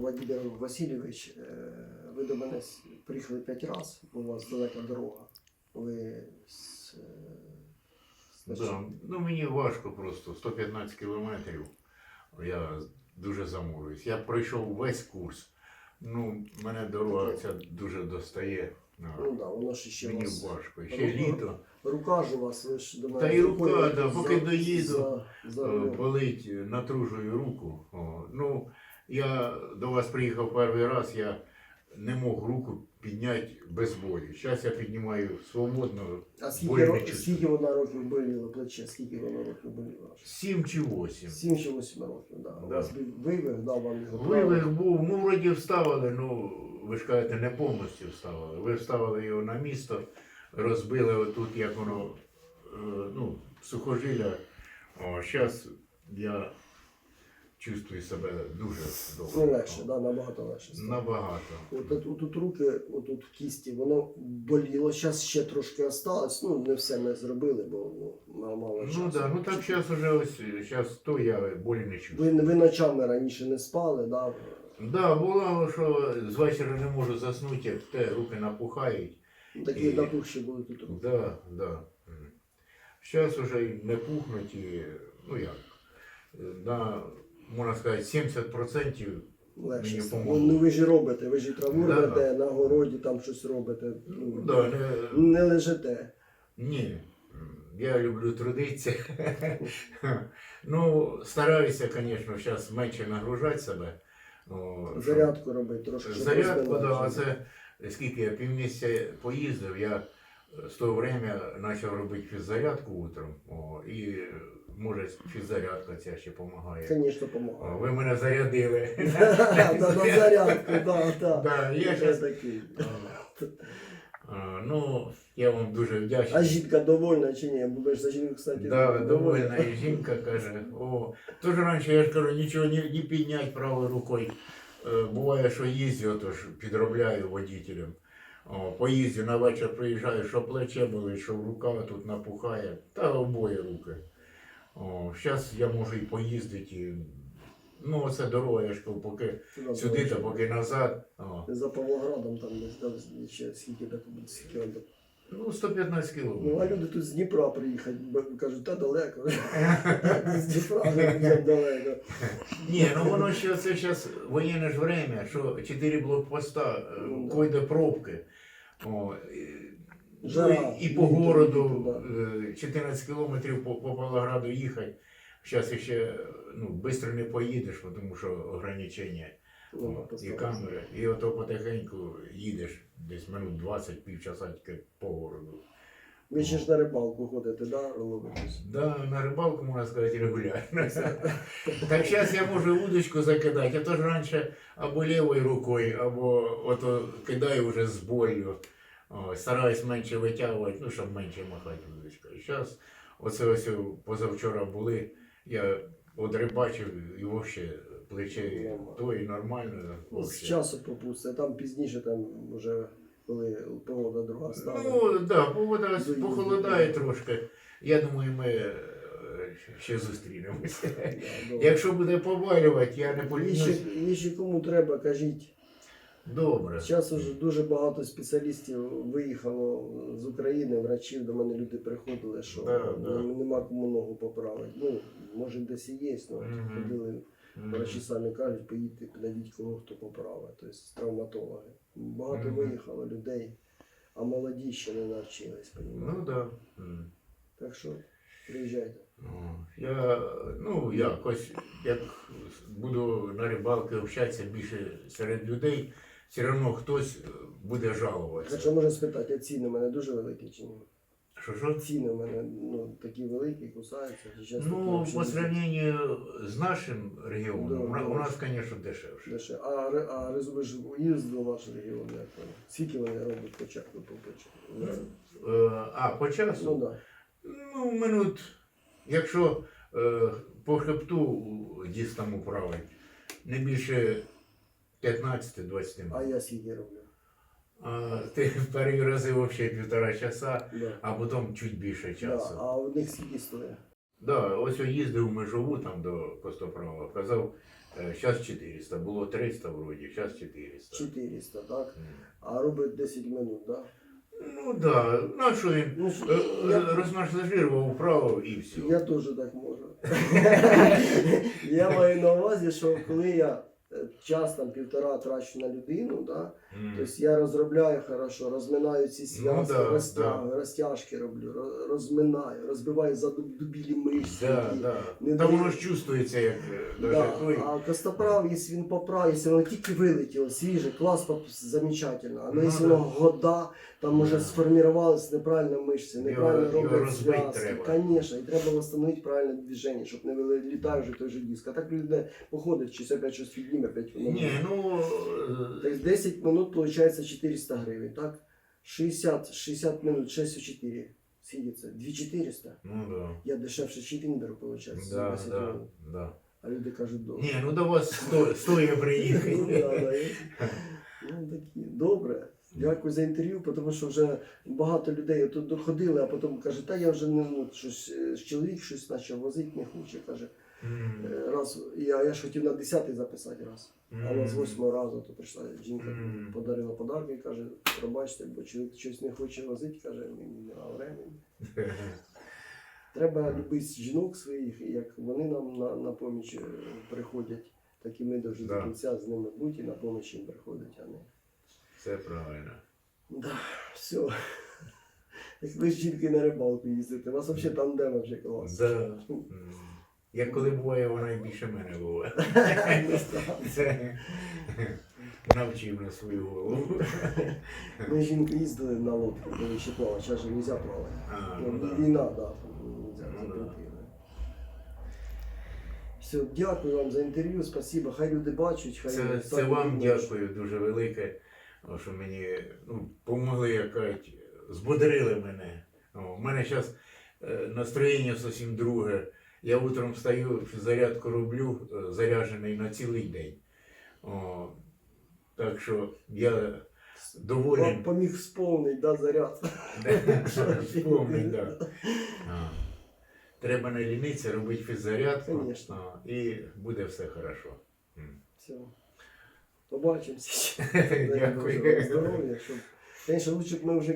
Владимир Васильович, е, ви до мене приїхали п'ять разів, у вас далека дорога. Ви з, е, з- Да. Ну мені важко просто 115 кілометрів. Я дуже замурююсь. Я пройшов весь курс. Ну, мене дорога ця дуже достає. Ну, да, воно ж ще Мені вас. важко. І Рука- Ще літо Рука ж у вас, ви ж до мене. Та і рукою рука, да, поки за- доїду, е, болить, натружую руку. О, ну, я до вас приїхав перший раз, я не мог руку підняти без болі. Зараз я піднімаю свободно, А скільки, ро- скільки вона років боліло плече? Скільки воно років боліло? аж? Сім чи восім. Сім чи восім років, да. Да. вас вивих дав вам. Вивих був, ну вроді вставили, ну ви ж кажете, не повністю вставили. Ви вставили його на місто, розбили отут, як воно, е, ну, сухожилля. О, зараз я чувствую себе дуже добре. Ну, легше, да, набагато легше. стало. Набагато. От, от, от тут руки, отут в кісті, воно боліло. Зараз ще трошки осталось. Ну, не все ми зробили, бо ну, мало часу. Ну так, ну так зараз уже ось, зараз то я болі не чувствую. Ви, ви ночами раніше не спали, да? Да, було, що з вечора не можу заснути, як те руки напухають. Такі І- напухші були тут руки. Да, да. Зараз вже й не пухнуть і, ну як, на, можна сказати, 70% Легше Мені помогло. Ну ви ж робите, ви ж і траву Да. рвете, на городі там щось робите. Ну, да, не, Не лежите. ні. Я люблю трудитися. ну, стараюся, звісно, зараз менше нагружати себе. О, щоб- Зарядку робити трошки. щоб Зарядку, да, а це скільки я півмісяця поїздив, я з того время почав робити фіззарядку утром. О, і може фіззарядка ця ще допомагає. Звісно, допомагає. Ви мене зарядили. На зарядку, да, да. Да, я Я щас- такий. А, Ну, я вам дуже вдячний. А жінка довольна чи ні? Бо ви ж за жінку, кстати, Да, довольна і жінка каже, о, тож раніше я ж кажу, нічого не, не підняти правою рукою. Е, Буває, що їздю, тож підробляю водителем. О, поїздю на вечір приїжджаю, що плече болить, що рука тут напухає, та обоє руки. О, зараз я можу і поїздити. Ну, оце дорога, я ж кажу, поки сюди, та поки назад. О. За Павлоградом там десь скільки так скільки. Ну, 115 Ну, кілометрів. а люди тут з Дніпра приїхати, бо кажуть, та далеко. З Дніпра вже далеко. Ні, ну воно ще це зараз воєнне ж время, що чотири блокпоста, е, Ну, да. койде пробки. О, і, ну, Жара, і, і по городу е, 14 кілометрів по, по Павлограду їхати. Зараз ще ну, швидко не поїдеш, бо тому що ограничення Ну, і камери. І ото потихеньку їдеш десь минут 20 півчаса тільки по городу. Ви ще ж на рибалку ходите, да, ловитесь? Да, на рибалку, можна сказати, регулярно. так зараз я можу удочку закидати, а то ж раніше або лівою рукою, або ото кидаю вже з болью. Стараюсь менше витягувати, ну, щоб менше махати удочкою. Зараз, оце ось позавчора були, я от рибачив і вовще плече то і нормально. З вовще. часу попусти, там пізніше, там вже коли погода друга стала. Ну, так, да, погода похолодає трошки. Я думаю, ми е, ще зустрінемося. Да. Якщо буде побалювати, я не Якщо, полінусь. кому треба, кажіть. Добре. Зараз вже дуже багато спеціалістів виїхало з України, врачів до мене люди приходили, що Да, да. ну, нема кому ногу поправити. Ну, може десь і є, але Мгм. ходили. Врачі самі кажуть, поїдьте, підійдіть кого хто поправить, тобто травматологи. Багато виїхало людей, а молоді ще не навчились, Ну так. Да. Так що приїжджайте. О, Я ну якось як буду на рибалки общатися більше серед людей, все одно хтось буде жалуватися. Хоча можна спитати, а ціни в мене дуже великі чи ні? Що що? Ціни в мене ну, такі великі, кусаються. щас Ну, по не сравнению з нашим регіоном, Да, у да. нас, звісно, дешевше. Дешев. А, ре- а рез- ви ж їздили в ваш регіон, як вони? Скільки вони роблять по чеку по печі? Е, А, по часу? Ну так. Ну, минут, якщо е, по хребту дістам управить, не більше 15-20 А минут. я скільки роблю? А ти перші рази взагалі півтора часа, Да. а потім чуть більше Да. часу. А у них скільки стоїть? Да, ось я їздив в межову там до Костоправа, казав Зараз 400, було 300 вроді, зараз 400. 400, так? М. А робить 10 минут, так? Ну так, да. ну а що він Ну, е, я- е, вправо і все. Я теж так можу. я маю на увазі, що коли я е, час там півтора трачу на людину, да, М. тобто я розробляю хорошо, розминаю ці зв'язки, Ну да, розтягую, розтяжки роблю, розминаю, розбиваю задубілі мишці. Да, да. не Та воно ж чувствується, як е, Да. той. А костоправ, якщо він поправ, якщо воно тільки вилетіло, свіже, клас, замечательно. А ну, Ну, якщо да. воно года, там може Да. сформувалися неправильно мишці, неправильно роблять зв'язки. Звісно, і треба встановити правильне движення, щоб не вилітає вже той же диск. А так людина походить, щось опять щось підніме, опять воно. Ні, ну е, 10 минут виходить, 400 гривень, так? 60, 60 минут, 6 у 4. Скільки 2400? ну да. Я дешевше беру, виходить, Да, да, минут. да. А люди кажуть, добре. Ні, ну до вас сто, стоє Ну, приїхати. да, да, ну, такі. Добре. Дякую за інтерв'ю, тому що вже багато людей тут доходили, а потім каже, та я вже не ну, щось, е, чоловік щось почав возити, не хоче. Каже, «Е, раз, я, я ж хотів на 10 записати раз. А з восьмого разу то прийшла жінка, Мгм. подарила подарки і каже, пробачте, бо чоловік щось не хоче возити, каже, мені немає времени. Треба любити жінок своїх, і як вони нам на, на поміч е, приходять, так і ми дуже Да. до кінця з ними бути і на поміч їм приходить, а не. Все правильно. Да, все. Як ви з жінкою на рибалку їздите, у вас взагалі тандем вообще клас. Да. Як коли буває, вона і більше мене буває. Не. Це навчив на свою голову. Ми з жінкою їздили на лодці, коли ще плавати, зараз же не можна плавати. А, Ну, да. Війна, да, там Ну, да. запретили. Все, дякую вам за інтерв'ю, спасибо. Хай люди бачать, хай Це, це вам дякую дуже велике, що мені ну, помогли, як кажуть, збодрили мене. У мене зараз настроєння зовсім друге. Я утром встаю, зарядку роблю, е, заряджений на цілий день. О, так що я Вам доволен. поміг сповнить, да, заряд. Да. Треба не лінитися, робити фіззарядку, і буде все хорошо. Все. Побачимося. Дякую. Здоров'я, щоб. Звісно, лучше б ми вже